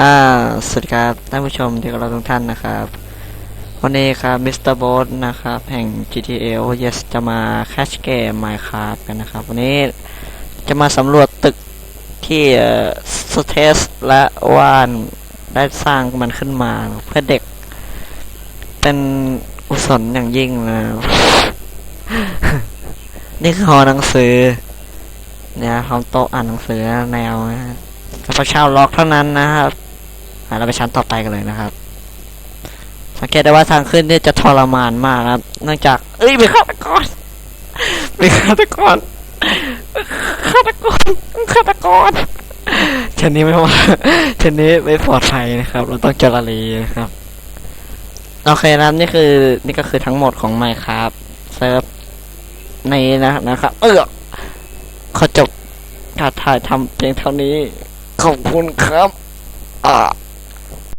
อ่าสวัสดีครับท่านผู้ชมที่เคารพทุกท่านนะครับ วันนี้ครับมิสเตอร์บ๊ทนะครับ แห่ง GTA OS จะมาแคชเกม Minecraft กันนะครับ วันนี้จะมาสำรวจตึกที่สเตสและวานได้สร้างมันขึ้นมาเพื่อเด็ก เป็นอุศนอย่างยิ่งนะนี่คือหอหนังสือ เนี่ยพร้อมโต๊ะอ่านหนังสือแนวนะฮะเฉพาะชาล็อกเท่านั้นนะครับ เราไปชั้นต่อไปกันเลยนะครับ สังเกตได้ว่าทางขึ้นเนี่ยจะทรมานมากครับเนื่องจาก เอ้ยมีฆาตกรมีฆาตกรฆาตกรฆาตกรชนนี้ไม่ว่าชนนี้ไม่ปลอดภัยนะครับ เราต้องเจรารีนะครับโอเคนะครับนี่คือ นี่ก็คือทั้งหมดของไมค์ครับเซิร์ฟในนะนะครับ เออขอจบการถ่ายทำเพียงเท่านี้ ขอบคุณครับ อ่า